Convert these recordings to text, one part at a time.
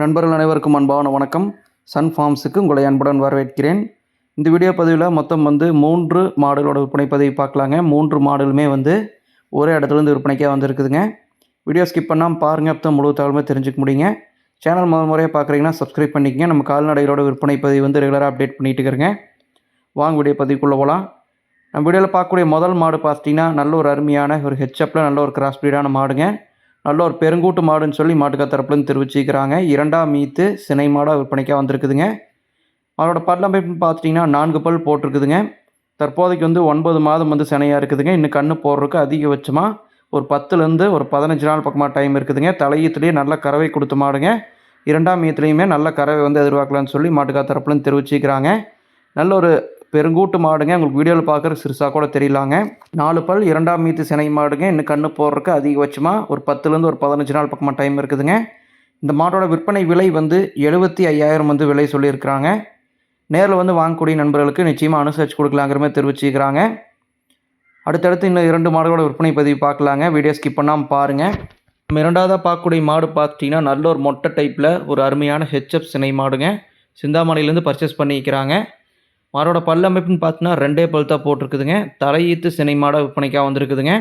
நண்பர்கள் அனைவருக்கும் அன்பான வணக்கம். சன் ஃபார்ம்ஸுக்கு உங்களை அன்புடன் வரவேற்கிறேன். இந்த வீடியோ பதிவில் மொத்தம் வந்து மூன்று மாடுகளோட விற்பனை பதிவு பார்க்கலாங்க. மூன்று மாடுகளுமே வந்து ஒரே இடத்துலேருந்து விற்பனைக்காக வந்திருக்குதுங்க. வீடியோ ஸ்கிப் பண்ணாமல் பாருங்கள் அப்போ முழு தகவலுமே தெரிஞ்சுக்க முடியுங்க. சேனல் முதல் முறையாக பார்க்குறீங்கன்னா சப்ஸ்கிரைப் பண்ணிக்கங்க. நம்ம கால்நடைகளோட விற்பனை பதிவு வந்து ரெகுலராக அப்டேட் பண்ணிகிட்டு இருக்கிறேங்க வாங்க வீடியோ பதிவுக்குள்ளே போகலாம் நம்ம வீடியோவில் பார்க்கக்கூடிய முதல் மாடு பார்த்தீங்கன்னா நல்ல ஒரு அருமையான ஒரு ஹெச்அப்பில் நல்ல ஒரு கிராஸ் ப்ரீடான மாடுங்க. நல்ல ஒரு பெருங்கூட்டு மாடுன்னு சொல்லி மாட்டுக்கார் தரப்புலேருந்து தெரிவிச்சுக்கிறாங்க இரண்டாம் மீத்து சினை மாடாக விற்பனைக்காக வந்திருக்குதுங்க. அதோட பல்லமைப்புன்னு பார்த்துட்டிங்கன்னா நான்கு பல் போட்டிருக்குதுங்க. தற்போதைக்கு வந்து ஒன்பது மாதம் வந்து சினையாக இருக்குதுங்க. இன்னும் கன்று போடுறதுக்கு அதிகபட்சமாக ஒரு பத்துலேருந்து ஒரு பதினஞ்சு நாள் பக்கமாக டைம் இருக்குதுங்க. தலையீத்துலேயே நல்ல கறவை கொடுத்து மாடுங்க. இரண்டாம் மீத்துலேயுமே நல்ல கறவை வந்து எதிர்பார்க்கலான்னு சொல்லி மாட்டுக்கார் தரப்புலேருந்து தெரிவிச்சிக்கிறாங்க நல்ல ஒரு பெருங்கூட்டு மாடுங்க. உங்களுக்கு வீடியோவில் பார்க்குற சிறுசாக கூட தெரியலாங்க. நாலு பல் இரண்டாம் மீத்து சினை மாடுங்க. இன்னும் கன்று போடுறதுக்கு அதிகபட்சமாக ஒரு பத்துலேருந்து ஒரு பதினஞ்சு நாள் பக்கமாக டைம் இருக்குதுங்க. இந்த மாட்டோட விற்பனை விலை வந்து எழுபத்தி ஐயாயிரம் வந்து விலை சொல்லியிருக்கிறாங்க. நேரில் வந்து வாங்கக்கூடிய நண்பர்களுக்கு நிச்சயமாக அனுசரித்து கொடுக்கலாங்கிற மாதிரி தெரிவிச்சிக்கிறாங்க. அடுத்தடுத்து இன்னும் இரண்டு மாடுகளோட விற்பனை பதிவு பார்க்கலாங்க. வீடியோ ஸ்கிப் பண்ணாமல் பாருங்கள் நம்ம இரண்டாவதாக பார்க்கக்கூடிய மாடு பார்த்துட்டிங்கன்னா நல்ல ஒரு மொட்டை டைப்பில் ஒரு அருமையான ஹெச்எப் சினை மாடுங்க. சிந்தாமணிலேருந்து பர்ச்சேஸ் பண்ணிக்கிறாங்க. மாடோட பல்லமைப்புன்னு பார்த்தீங்கன்னா ரெண்டே பல் தான் போட்டிருக்குதுங்க. தலையீத்து சினை மாட விற்பனைக்காக வந்திருக்குதுங்க.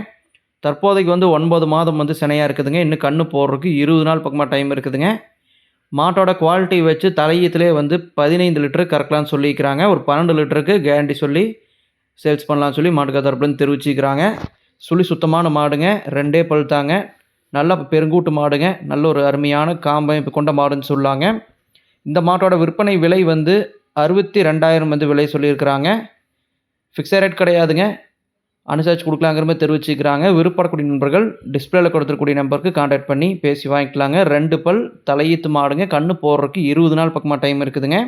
தற்போதைக்கு வந்து ஒன்பது மாதம் வந்து சினையாக இருக்குதுங்க. இன்னும் கன்று போடுறதுக்கு இருபது நாள் பக்கமாக டைம் இருக்குதுங்க. மாட்டோட குவாலிட்டி வச்சு தலையீத்துலேயே வந்து பதினைந்து லிட்டரு கறக்கலாம்னு சொல்லிக்கிறாங்க ஒரு பன்னெண்டு லிட்டருக்கு கேரண்டி சொல்லி சேல்ஸ் பண்ணலாம்னு சொல்லி மாட்டுக்கார தரப்புலேருந்து தெரிவிச்சிக்கிறாங்க. சுழி சுத்தமான மாடுங்க. ரெண்டே பல் தாங்க. நல்ல பெருங்கூட்டு மாடுங்க. நல்ல ஒரு அருமையான காம்பமைப்பு கொண்ட மாடுன்னு சொல்லாங்க. இந்த மாட்டோட விற்பனை விலை வந்து அறுபத்தி ரெண்டாயிரம் வந்து விலை சொல்லியிருக்கிறாங்க. ஃபிக்ஸட் ரேட் கிடையாதுங்க. அனுசரித்து கொடுக்கலாங்கிற மாதிரி தெரிவிச்சுக்கிறாங்க. விருப்பப்படக்கூடிய நண்பர்கள் டிஸ்பிளேல கொடுத்துருக்கூடிய நம்பருக்கு காண்டாக்ட் பண்ணி பேசி வாங்கிக்கலாங்க. ரெண்டு பல் தலையீத்து மாடுங்க. கண்ணு போடுறதுக்கு இருபது நாள் பக்கமாக டைம் இருக்குதுங்க.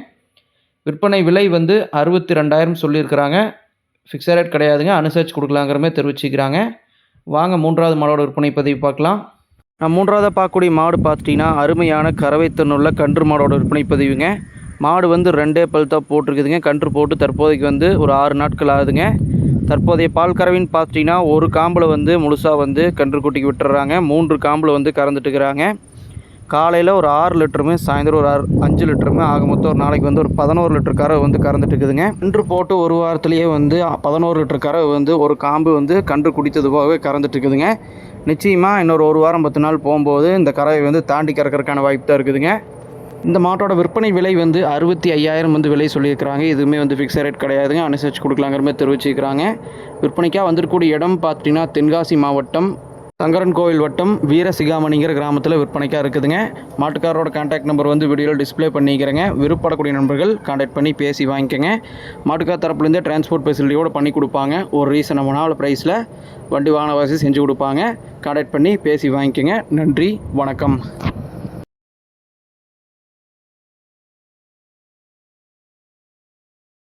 விற்பனை விலை வந்து அறுபத்தி ரெண்டாயிரம் சொல்லியிருக்கிறாங்க. ஃபிக்ஸட் ரேட் கிடையாதுங்க. அனுசரித்து கொடுக்கலாங்கிற மாதிரி தெரிவிச்சுக்கிறாங்க. வாங்க மூன்றாவது மாடோட விற்பனை பதிவு பார்க்கலாம். நான் மூன்றாவதாக பார்க்கக்கூடிய மாடு பார்த்துட்டிங்கன்னா அருமையான கறவை திறனுள்ள கன்று மாடோட விற்பனை பதிவுங்க. மாடு வந்து ரெண்டே பல் தான் போட்டிருக்குதுங்க. கன்று போட்டு தற்போதைக்கு வந்து ஒரு ஆறு நாட்கள் ஆகுதுங்க. தற்போதைய பால் கறவைன்னு பார்த்துட்டிங்கன்னா ஒரு காம்பில் வந்து முழுசாக வந்து கன்று குட்டிக்கு விட்டுறாங்க. மூன்று காம்பில் வந்து கறந்துட்டுக்கிறாங்க காலையில் ஒரு ஆறு லிட்டருமே சாயந்தரம் ஒரு ஆறு அஞ்சு லிட்டருமே ஆக மொத்தம் ஒரு நாளைக்கு வந்து ஒரு பதினோரு லிட்டர் கறவை வந்து கறந்துட்டு இருக்குதுங்க கன்று போட்டு ஒரு வாரத்துலேயே வந்து பதினோரு லிட்டர் கறவை வந்து ஒரு காம்பு வந்து கன்று குடித்தது போகவே கறந்துட்டு இருக்குதுங்க நிச்சயமாக இன்னொரு ஒரு வாரம் பத்து நாள் போகும்போது இந்த கறவை வந்து தாண்டி கறக்கிறதுக்கான வாய்ப்பு தான் இருக்குதுங்க. இந்த மாட்டோட விற்பனை விலை வந்து அறுபத்தி ஐயாயிரம் வந்து விலை சொல்லியிருக்கிறாங்க. இதுவுமே வந்து ஃபிக்ஸட் ரேட் கிடையாதுங்க. அனுசரித்து கொடுக்கலாங்கிற மாதிரி தெரிவிச்சிருக்கிறாங்க. விற்பனைக்காக வந்திருக்கக்கூடிய இடம் பார்த்தீங்கன்னா தென்காசி மாவட்டம் சங்கரன் கோவில் வட்டம் வீரசிகாமணிங்கிற கிராமத்தில் விற்பனைக்காக இருக்குதுங்க. மாட்டுக்காரோட கான்டாக்ட் நம்பர் வந்து வீடியோவில் டிஸ்ப்ளே பண்ணிக்கிறேங்க. விருப்பப்படக்கூடிய நண்பர்கள் கான்டாக்ட் பண்ணி பேசி வாங்கிக்கோங்க. மாட்டுக்கார் தரப்புலேருந்தே டிரான்ஸ்போர்ட் ஃபெசிலிட்டியோடு பண்ணி கொடுப்பாங்க. ஒரு ரீசனபிளான ப்ரைஸில் வண்டி வாகன வசதி செஞ்சு கொடுப்பாங்க. கான்டாக்ட் பண்ணி பேசி வாங்கிக்கோங்க. நன்றி வணக்கம்.